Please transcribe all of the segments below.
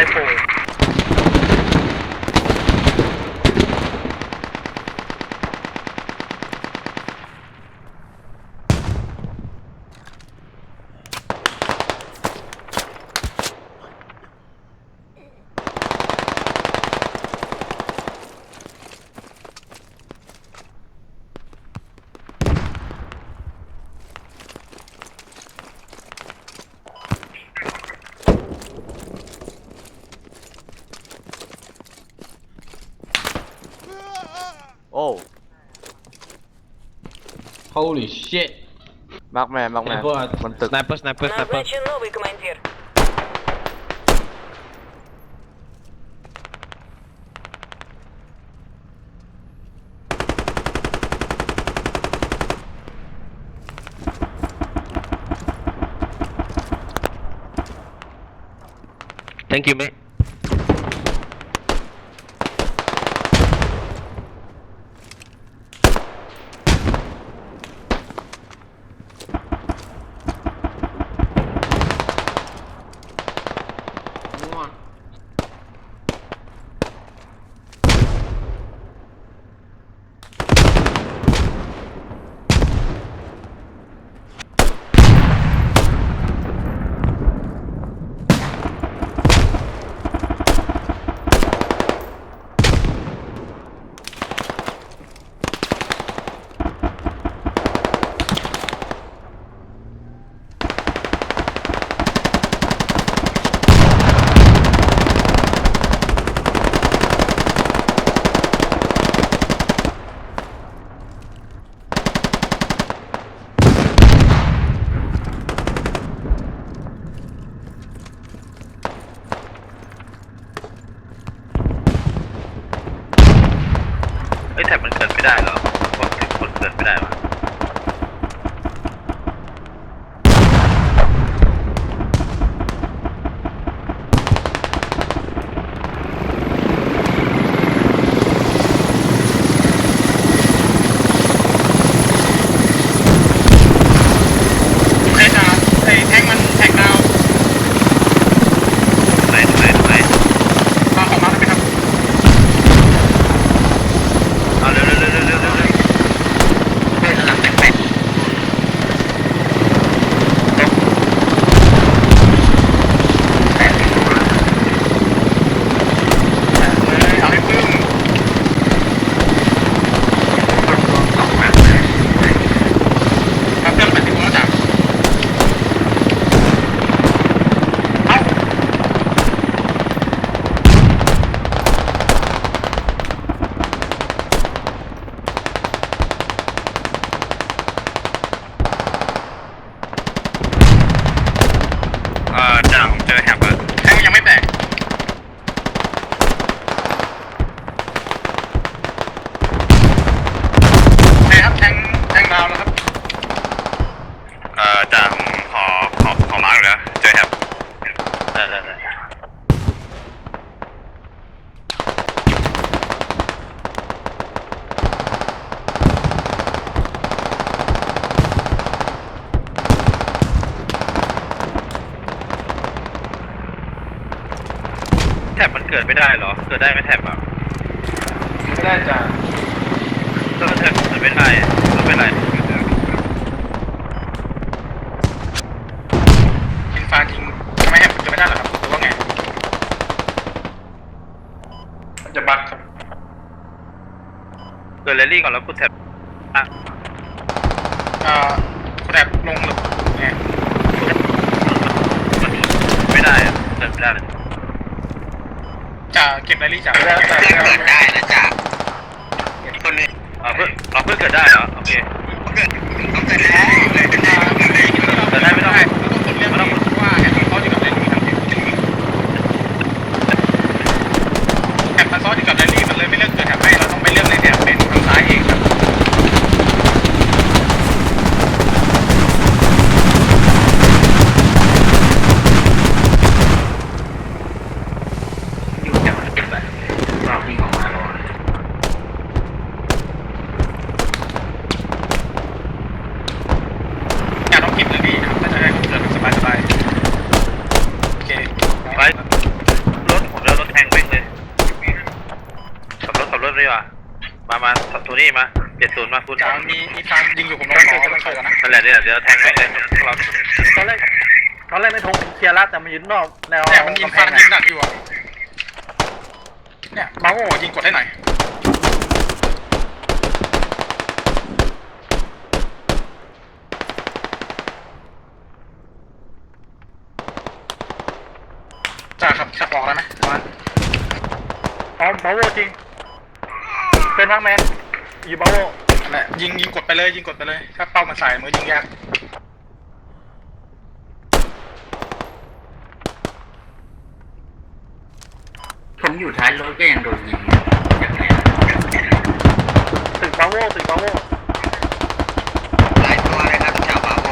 า Holy shit. Markman, Markman. mark Бон ตึก uh, Sniper, sniper, sniper. Назначен. Thank you, mate. เกิดไม่ได้เหรอ เกิดได้ไหมแท็บอะไม่ได้จ้ะถ้าแท็บเกิดไม่ได้ไม่เป็นไรกินฟ้าจริงทำไมแฮปจะไม่ได้เหรอครับหรือว่าไง มันจะบั๊กครับเกิดแรลลี่ก่อนแล้วพูดแท็บอะเอ่อคุณแอบลงหรือไงมันไม่ได้อะเกิดไม่ได้เลย จะเก็บรายละเอียดจากไม่ได้จ้ะเกิดได้นะจ๊ะคนนี้อ่าเพื่อนเราเพื่อนเกิดได้เหรอ โอเค เกิดต้องเกิดได้เกิดได้เกิดได้ เกิดได้ไม่ต้อง ไม่ต้องกดเรื่องนี้ว่าแฮปมันซ้อนอยู่กับรายละเอียดครับแฮปมันซ้อนอยู่กับรายละเอียดมันเลยไม่เลือกเกิดแฮปให้เราต้องไปเลือกในแถบเป็นทางซ้ายเองครับ อยู่จากเก็บแบบเราวิ่งออกมาแล้ว นี่มาเจ็ดศูนย์ มาคุณจ่ามีมีทางยิงอยู่ผมลงขอมันเข้ากันนะนั่นแหละเนี่ยเดี๋ยวแทงไม่เลยเราตอนแรกตอนแรกไม่ทงเคลียร์แล้วแต่มันยืนนอกแนวเนี่ยมันยิงกำแพฟันงยิงอะหนักอยู่อะเนี่ยมาโอ้ยิงกดให้หน่อยจ่าครับขับออกได้ไหมมาอ๋อบาโวจริง เป็นมาร์คแมนอยู่บาโวนั่น แหละยิงยิงกดไปเลยยิงกดไปเลย ถ้าเป้ามันใส่มือยิงยากผมอยู่ท้ายรถก็ยังโดนยิงอย่างไรตึกบาโวตึกบาโวหลายตัวเลยครับชาวบาโว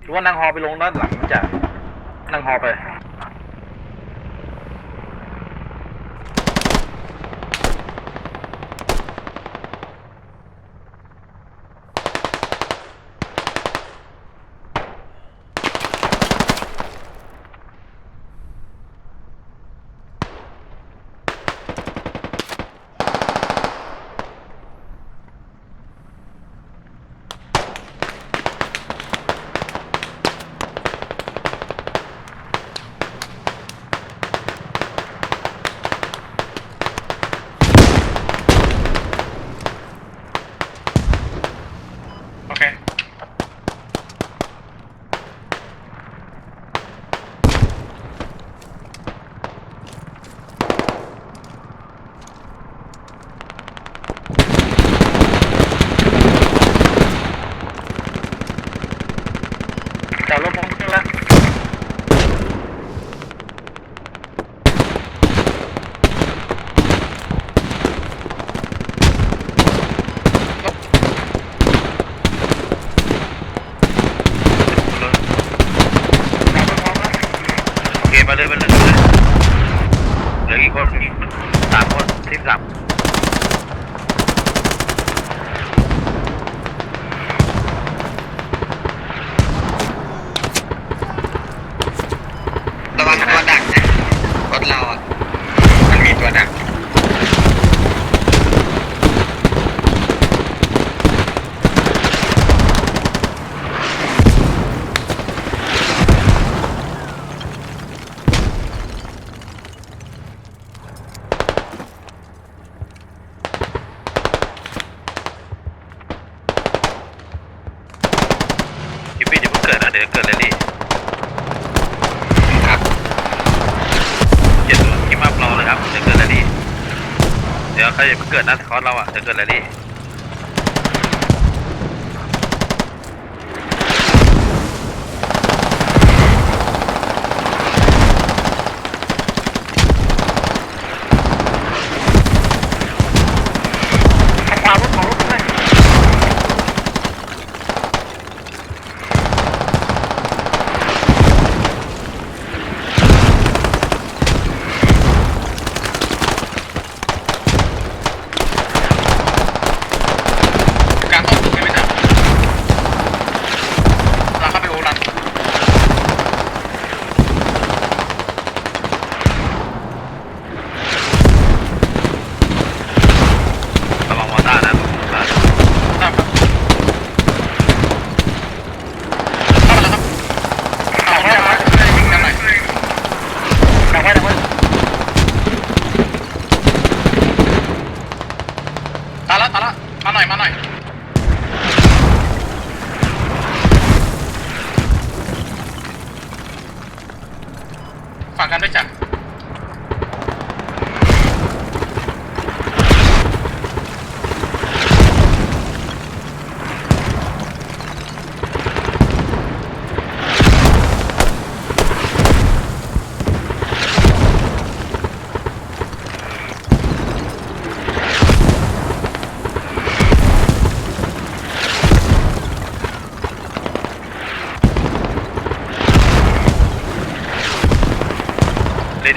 หรือว่านั่งฮอไปลงด้านหลังจากนั่งฮอไป โอเค จอดรถพร้อมเครื่องแล้ว โอเคมาเลยมาเลยมาเลยเหลือกี่คนสามคนทีมสาม ระวังตัวดักนะรถเราอะ มันมีตัวดัก คิปปี้จะเพิ่งเกิดนะเดี๋ยวเกิดเลยดิ ครับ เจ็ดศูนย์คิมอัพรอเลยครับเดี๋ยวเกิดเลยดิเดี๋ยวใครจะเพิ่งเกิดนะคอร์สเราอะจะเกิดอะไรดิบขวารถของรถเลย การต่อสู้ไม่ไม่จับเราเข้าไปโอรัน ระวังมอต้านะมอต้า ทราบครับเข้ามาแล้วครับเอาไว้เอาไว้ให้ยิงกันหน่อย ดักไว้ดักไว้ ตายละตายละมาหน่อยมาหน่อย กากกันด้วยจ้ะ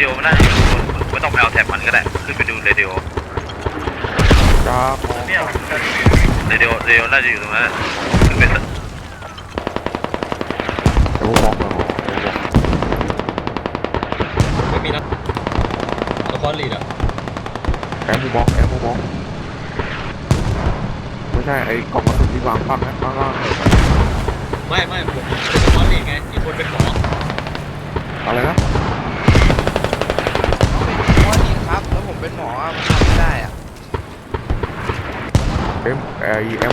ดีโอมันน่าจะอยู่บนผมไม่ต้องไปเอาแท็บมันก็ได้ ขึ้นไปดูเรดีโอครับเนี่ยเรดีโอเรดีโอน่าจะอยู่ตรงนั้นอะขึ้นไปโอ้มองไม่มีนะแล้วก็ลีดอะแอมบูบ็อกแอมบูบ็อกไม่ใช่ไอ้กล่องกระสุนที่วางปั้งนะข้างไม่ไม่ผมเป็นสกอตลีดไงอีกคนเป็นหมออะไรนะ เป็นหมอทำไม่ได้อะเอ็มเอ็